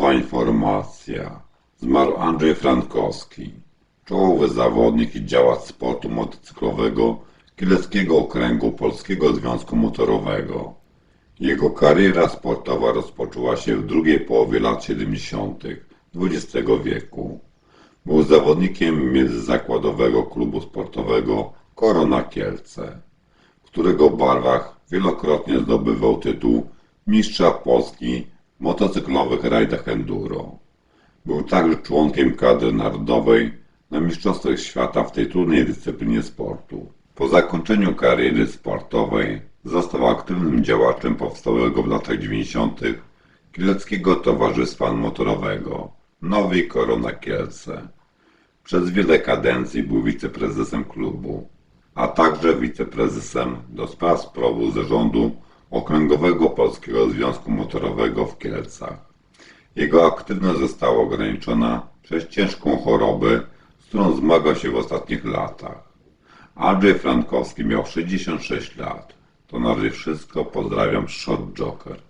Nowa informacja. Zmarł Andrzej Frankowski, czołowy zawodnik i działacz sportu motocyklowego Kieleckiego Okręgu Polskiego Związku Motorowego. Jego kariera sportowa rozpoczęła się w drugiej połowie lat 70. XX wieku. Był zawodnikiem międzyzakładowego klubu sportowego Korona Kielce, w którego barwach wielokrotnie zdobywał tytuł mistrza Polski motocyklowych rajdach enduro. Był także członkiem kadry narodowej na Mistrzostwach Świata w tej trudnej dyscyplinie sportu. Po zakończeniu kariery sportowej został aktywnym działaczem powstałego w latach 90. Kieleckiego Towarzystwa Motorowego Nowi Korona Kielce. Przez wiele kadencji był wiceprezesem klubu, a także wiceprezesem do spraw sprawu zarządu Okręgowego Polskiego Związku Motorowego w Kielcach. Jego aktywność została ograniczona przez ciężką chorobę, z którą zmagał się w ostatnich latach. Andrzej Frankowski miał 66 lat. To na razie wszystko. Pozdrawiam, Shot Joker.